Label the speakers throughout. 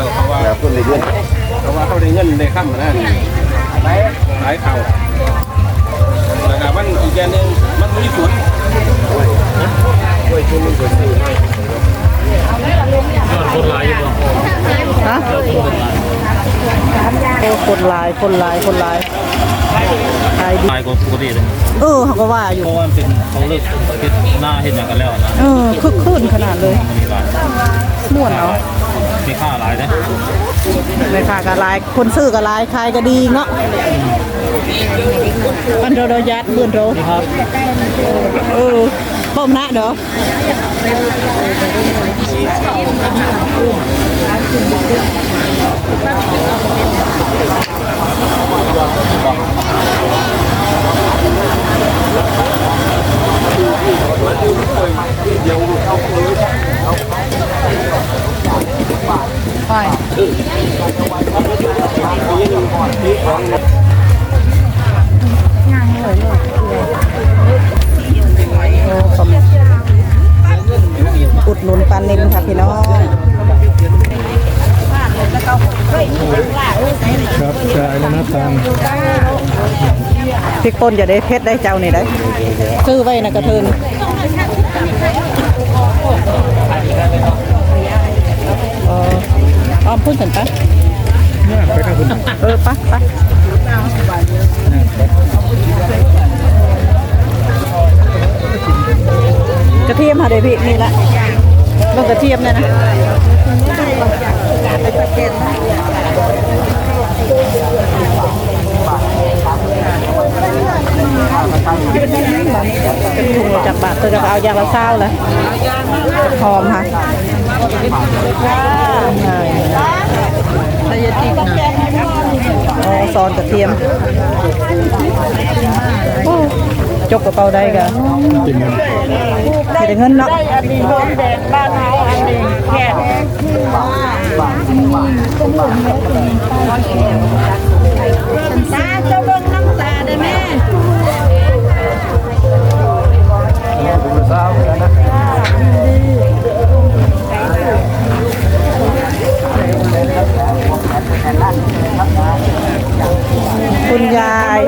Speaker 1: จ้าเขาว่า
Speaker 2: แล้วคนได้เงิน
Speaker 1: เขาว่าเขาได้เงินได้ค่ำนะนี่หลายเขาแล้วก็มันอีกอย่างหนึงมันมีสวน
Speaker 2: กล้วยที่มันสวยดีมาก
Speaker 3: คนหลายอยู่บ่
Speaker 4: ฮะโอ้คนหลายคนหลายคนหลายขายดี
Speaker 3: หลายกว่าปกติเลย
Speaker 4: เออเขาก็ว่าอยู่
Speaker 3: เพราะว่ามันเป็นเขาเลิกเฮ็ดหน้าเฮ็ดหยังกันแล้วนะ
Speaker 4: เออคึกคืนขนาดเลย
Speaker 3: มันมีหลาย
Speaker 4: ม่วนเอา
Speaker 3: มีค่าหลายนะ
Speaker 4: แม่ค้าก็หลาย คนซื้อก็หลายขายก็ดีเนาะอันโดโดยัดเบือนโด
Speaker 3: ครับ
Speaker 4: เออป้อมนะเด้อ โอ้ขอบอุดหนุนปลานิลค่ะพี่น้อง
Speaker 5: ครับใช่แล้วนะตัง
Speaker 4: พริกป่นจะได้เพชรได้เจ้านี่ได้ซื้อไว้นะกระเทินเออ อ้อมพูดถึงปะ
Speaker 5: เนี่ยไปทางคุณ
Speaker 4: เออปะปะกระเทียมค่ะเดี๋ยวพี่นี่ละลงกระเทียมเนี่ยนะเป็นถุงจากบาทเธอจะเอายางละเศร้าเลยหอมค่ะ ใช่อ๋อซอนกระเทียมจกกระเป๋าได้กัน
Speaker 5: จริงมัน
Speaker 4: มีแต่เงินเนาะ
Speaker 6: อันนี้โดนแดดบ้านเฮาอันนี้แค่ตาเจ้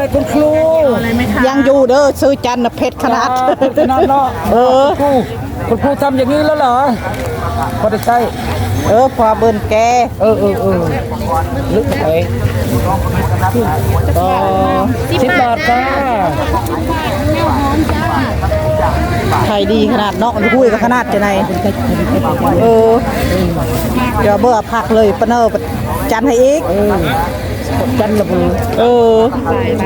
Speaker 4: ยาย
Speaker 6: คุณครู
Speaker 4: ยังอยู่เด้อซื้อจันทร์น่ะเพชรขนาด
Speaker 6: นอนเนาะ
Speaker 4: เออ
Speaker 6: ครูคุณครูทำอย่างนี้แล้วเหรอพอได้ใช่
Speaker 4: เออพอเบิ่นแก
Speaker 6: เออเออเออลึกไป
Speaker 4: อ๋อ
Speaker 6: สิบบาทจ้า
Speaker 4: ไข่ดีขนาดเนาะคุยกับขนาดจะไหนเออเดี๋ยวเบื่อพักเลยปะเนอร์จันทร์ให้อีก
Speaker 6: จันละบุ
Speaker 4: เออ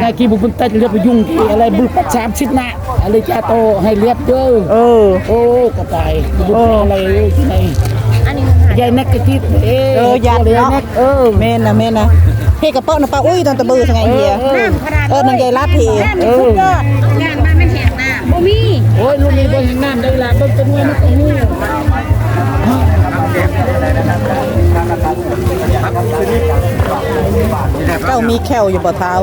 Speaker 6: ไงกี่บุญเต้นเรียบไปยุ่งกี่อะไรบุญปัดสามสิบนะอะไรจ้าโตให้เรียบเด้อ
Speaker 4: เออ
Speaker 6: โอ้กระต่ายบุญอะไรที่ไหนยายนักกะทิเอ
Speaker 4: เออยัด
Speaker 6: เลย
Speaker 4: เนาะ
Speaker 6: นักเออ
Speaker 4: เมนนะเมนนะเฮ้กระเป๋านะป้าอุ้ยตอนตะบือทางไงเฮียเออนางใหญ่ลาดที
Speaker 6: เออ
Speaker 7: งานบ้านมันแหกหน้าบ่มี
Speaker 6: โอ้ยลูกนี้บนน้ำได้ละต้นต้นไว้ตรงนี้
Speaker 4: เจ้ามีแควอยู่บ่เท้า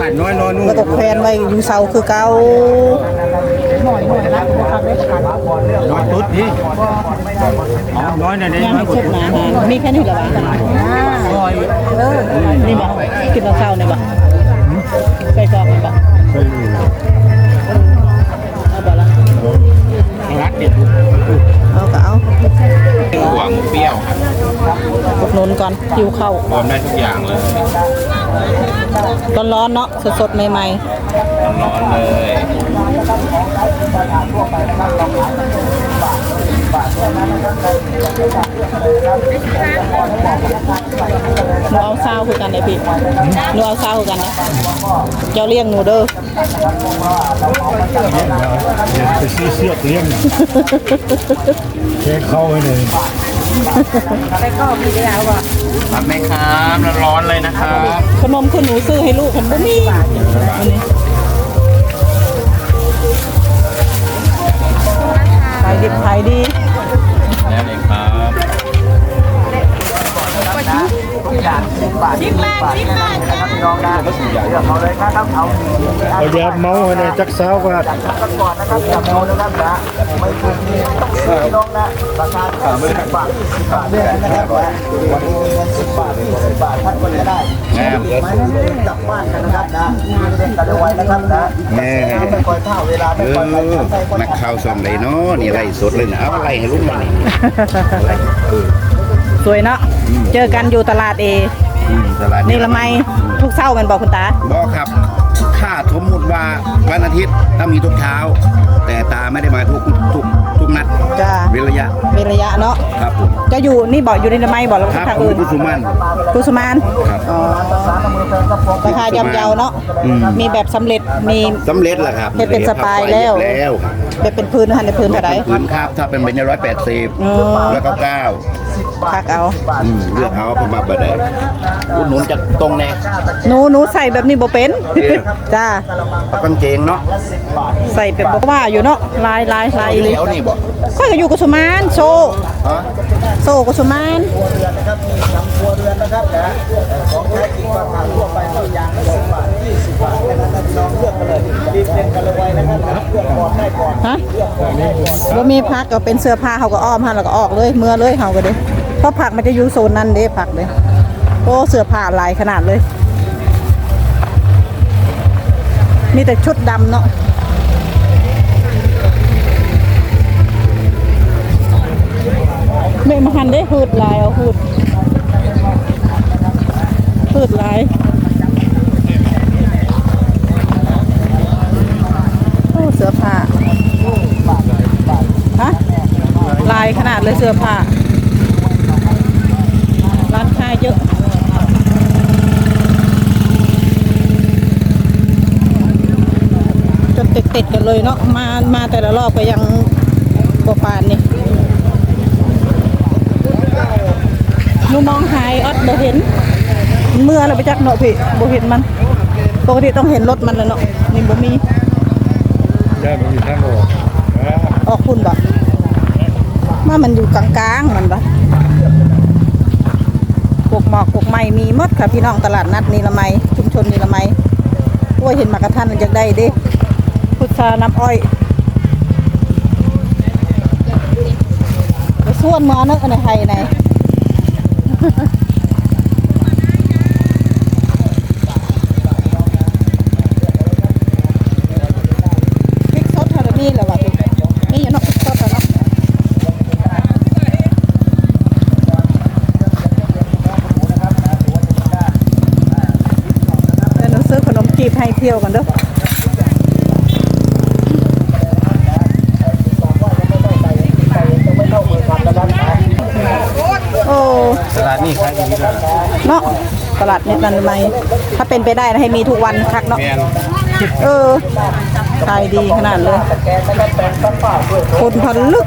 Speaker 1: กันน้อยนอนนู่น
Speaker 4: แล้วก็แควนไว้อยู่เสาคือเก่า
Speaker 1: น้อยตุ๊ดนี่น้อยนะเนี่ย
Speaker 4: ย่างให้ครบนะมีแค่นี้เหรอวะเออนี่บ่กินตอนเช้าเนี่ยบ่าว
Speaker 1: รวมได้ทุกอย่างเลย
Speaker 4: ร้อนๆเนาะสดๆใหม่
Speaker 1: ร้อนเลย
Speaker 4: ๆหนูเอาซาวคือกันได้พี่หนูเอาซาวคือกันนะเจ้าเลี้ยงหนูเด้อ
Speaker 5: เดี๋ยวไปซื้อเสื้อเลี้ยงแค่เข้าให้เลย
Speaker 1: รับไหมครับร้อนๆเลยนะครับ
Speaker 4: ขนมคือหนูซื้อให้ลูกผมบ่มีอันนี้ขายดิบขายดี
Speaker 1: แล้วเลยครับ
Speaker 7: สิบบาทสิบบาท
Speaker 1: ก็สุดใหญ่
Speaker 5: เอายาเมาเนี่ยจักสาวว่า
Speaker 2: แม่แม่เออนักข่าวส่องเลยเนาะนี่ไรสดเลยนะเอาอะไรให้ลุงมานี่อะไรเออ
Speaker 4: สวยเนาะเจอกันอยู่ตลาดเอ
Speaker 2: อืมตลาด
Speaker 4: นี่ละไมทุกเช้าแมันบอกคุณตา
Speaker 2: บอกครับค่าสมมุติ ว่าวันอาทิตย์ถ้ามีทุกเช้า แต่ตาไม่ได้มาทุกทุก ทุกนัด
Speaker 4: จ้า
Speaker 2: เว้นระยะ
Speaker 4: เป็นระยะเนาะ
Speaker 2: ครับผม
Speaker 4: จะอยู่นี่บอกอยู่ในละไมบอกแล้ว
Speaker 2: ครับ
Speaker 4: ทาง
Speaker 2: ผม
Speaker 4: อื่น
Speaker 2: กุสุมัน
Speaker 4: กุสุมาน
Speaker 2: ครับ
Speaker 4: อ๋อราคาย่อมเยาเนาะ
Speaker 2: อืม
Speaker 4: มีแบบสำเร็จมี
Speaker 2: สำเร็จแล้วครับ
Speaker 4: เฮ็ดเป็นสไตล์แล้ว
Speaker 2: เรียบแล้ว
Speaker 4: แบบเป็นพื้นหันในพื้นเท่าไหร่
Speaker 2: พื้นครับถ้าเป็นเป็นร้อยแปดสิบ
Speaker 4: อืม
Speaker 2: แล้วก็เก้า
Speaker 4: พักเอา
Speaker 2: อืมเลือกเอาผมมาบ่ได้อุดหนุนจากตรงแน่
Speaker 4: หนูหนูใส่แบบนี้บ่เป็น
Speaker 2: เอ๊ะ
Speaker 4: จ้า
Speaker 2: เอากางเกงเนาะ
Speaker 4: ใส่แบบบ่ว่าอยู่เนาะลายลายลายเลย
Speaker 2: เดี๋ยวนี่บอก
Speaker 4: ค่อยก็อยู่กุสุมานโซ
Speaker 2: ฮะ
Speaker 4: โซกุสุมานฮะบ่มีพักก็เป็นเสื้อผ้าเขาก็อ้อมหันแล้วก็ออกเลยเมื่อเลยเฮาก็เด้เพราะผักมันจะอยู่โซนนั้นเด้ผักเด้โอ้เสื้อผ้าหลายขนาดเลย มีแต่ชุดดำเนาะ ไม่มาหันได้หืดลายเอาหืดหืดลายโอ้เสื้อผ้าฮะลายขนาดเลยเสื้อผ้าร้านค้าเยอะจนติดติดๆกันเลยเนาะมามาแต่ละรอบก็ยังบปานนี่หนูมองหายออดบ่เห็น เมื่อเราไปจักเนาะพี่บ่เห็นมันปกติต้องเห็นรถมันแล้วเนาะนี่บ่มี
Speaker 5: ยามันมีทางออกอ่า
Speaker 4: ออกคุณบ่มามันอยู่กลางๆมันบ่พวกหมอกพวกไม้มีหมดค่ะพี่น้องตลาดนัดนีละไมชุมชนนีละไมโอ้ยเห็นหมากกระทันมันอยากได้เด้พุทราน้ำอ้อยไปส่วนมาเนอะในไทยในพริกสดเท่านี้แหละว่ะพี่นี่อยู่เนอกพริกสดอะเนาะเดี๋ยวหนูซื้อขนมจีบ ให้เที่ยวกันเด้อโอ้
Speaker 1: ตลาดนี่ขายดีด้วย
Speaker 4: เนาะตลาดเน็ตนันไหมถ้าเป็นไปได้นะให้มีทุกวันคักเนาะ
Speaker 1: แมน
Speaker 4: เออขายดีขนาดเลยคนพันลึก